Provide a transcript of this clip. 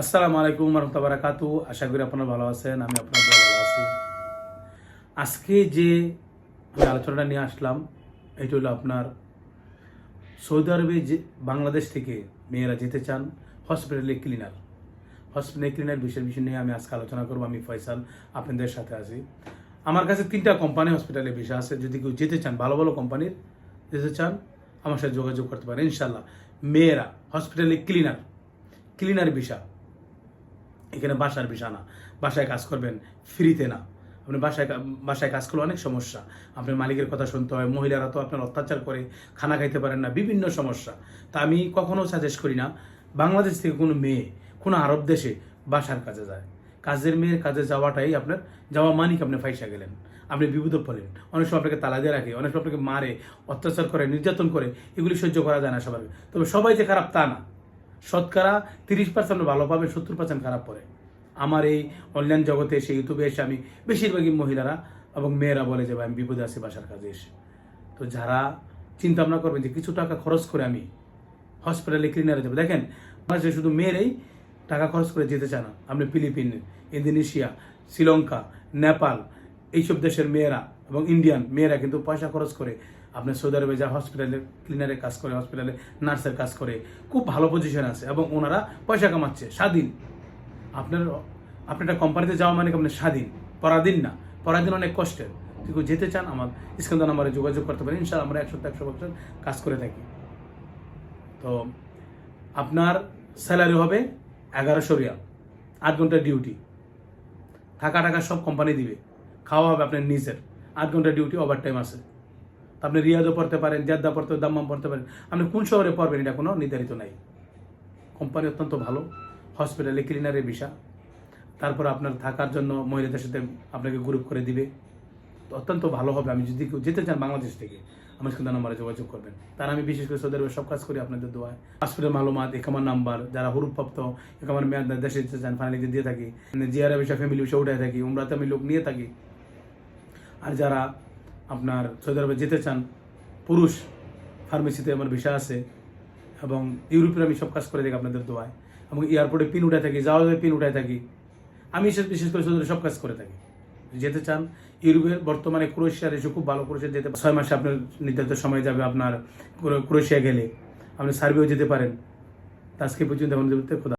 আসসালামু আলাইকুম রহমতুল্লাহ বারাকাতু আশা করি আপনারা ভালো আছেন, আমি আপনাদের ভালো আছি। আজকে যে আমি আলোচনাটা নিয়ে আসলাম, এটা হলো আপনার সৌদি আরবে যে বাংলাদেশ থেকে মেয়েরা যেতে চান হসপিটালে ক্লিনার হসপিটালে ক্লিনার বিষয় বিষয় নিয়ে আমি আজকে আলোচনা করব। আমি ফয়সাল, আপনাদের সাথে আছি। আমার কাছে তিনটা কোম্পানি হসপিটালে বিষয় আছে। যদি কেউ যেতে চান, ভালো ভালো কোম্পানির যেতে চান, আমার সাথে যোগাযোগ করতে পারেন। ইনশাল্লাহ মেয়েরা হসপিটালে ক্লিনার ক্লিনার বিষয়। এখানে বাসার বিষয় না বাসায় কাজ করবেন ফ্রিতে না। আপনি বাসায় বাসায় কাজ করলে অনেক সমস্যা। আপনার মালিকের কথা শুনতে হয়, মহিলারা তো আপনার অত্যাচার করে, খানা খাইতে পারেন না, বিভিন্ন সমস্যা। তা আমি কখনো সাজেস্ট করি না, বাংলাদেশ থেকে কোনো মেয়ে কোনো আরব দেশে বাসার কাজে যায়। কাজের মেয়ের কাজে যাওয়াটাই আপনার, যাওয়া মানিক আপনি ফাইসা গেলেন, আপনি বিপদে পড়লেন। অনেক সময় আপনাকে তালা দিয়ে রাখে, অনেক সময় আপনাকে মারে, অত্যাচার করে, নির্যাতন করে, এগুলি সহ্য করা যায় না সবার। তবে সবাই যে খারাপ তা না। শতকরা তিরিশ পার্সেন্ট ভালো পাবে, সত্তর পার্সেন্ট খারাপ পড়ে আমার এই অনলাইন জগতে এসে ইউটিউবে এসে আমি বেশিরভাগই মহিলারা এবং মেয়েরা বলে যে আমি বিপদে আছি বাসার কাজে এসে। তো যারা চিন্তা ভাবনা করবেন যে, কিছু টাকা খরচ করে আমি হসপিটালে ক্লিনারে যাব। দেখেন, বাংলাদেশে শুধু মেয়েরাই টাকা খরচ করে যেতে চায় না। আপনি ফিলিপিন, ইন্দোনেশিয়া, শ্রীলঙ্কা, নেপাল, এইসব দেশের মেয়েরা এবং ইন্ডিয়ান মেয়েরা কিন্তু পয়সা খরচ করে আপনার সৌদি আরবে যা হসপিটালে ক্লিনারে কাজ করে হসপিটালে নার্সের কাজ করে, খুব ভালো পজিশন আছে এবং ওনারা পয়সা কামাচ্ছে, স্বাধীন। আপনার আপনি একটা কোম্পানিতে যাওয়া মানে আপনি স্বাধীন? পরাধীন না। পরাধীন অনেক কষ্টের কেউ যেতে চান আমার স্কন্দা নাম্বারে যোগাযোগ করতে পারেন, ইনশাআল্লাহ আমরা একশো একশো বছর কাজ করে থাকি। তো আপনার স্যালারি হবে এগারোশো রিয়াল, আট ঘণ্টা ডিউটি থাকা টাকা সব কোম্পানি দিবে। খাওয়া হবে আপনার নিজের। আট ঘণ্টা ডিউটি ওভার টাইম আছে আপনি রিয়াদও পড়তে পারেন, জেদ্দা পড়তে, দাম্মাম পড়তে পারেন। আপনি কোন শহরে পড়বেন এটা কোনো নির্ধারিত নাই। কোম্পানি অত্যন্ত ভালো হসপিটালে ক্লিনারের বিষয় তারপর আপনার থাকার জন্য মহিলাদের সাথে আপনাকে গ্রুপ করে দিবে। অত্যন্ত ভালো হবে। আমি যদি কেউ যেতে চান বাংলাদেশ থেকে, আমার কিন্তু নাম্বারে যোগাযোগ করবেন। তার আমি বিশেষ করে সৌদি সব কাজ করি আপনাদের দোয়ায়। হসপিটাল মালুমাত, একামার নাম্বার, যারা হুরুপ্রাপ্ত, একামার মেয়াদ দেশে যেতে চান ফাইনালি দিয়ে থাকি। জিয়ারা বিষয় ফ্যামিলি বিষয় উঠে থাকি, উমরাতে আমি লোক নিয়ে থাকি। আর যারা আপনার সৌদি আরবে যেতে চান, পুরুষ ফার্মেসিতে আমার ভিসা আছে এবং ইউরোপের আমি সব কাজ করে থাকি আপনাদের দোয়ায় এবং এয়ারপোর্টে পিন উঠায় থাকি যাওয়া যাবে পিন উঠায় থাকি। আমি বিশেষ করে সৌদি সব কাজ করে থাকি। যেতে চান ইউরোপের বর্তমানে ক্রোয়েশিয়ার এসে খুব ভালো ক্রোয়েশিয়া যেতে ছয় মাসে আপনার নির্ধারিত সময় যাবে আপনার ক্রো- ক্রোয়েশিয়া গেলে। আপনি সার্বিয়াও যেতে পারেন। আজকে পর্যন্ত আমাদের খোদা।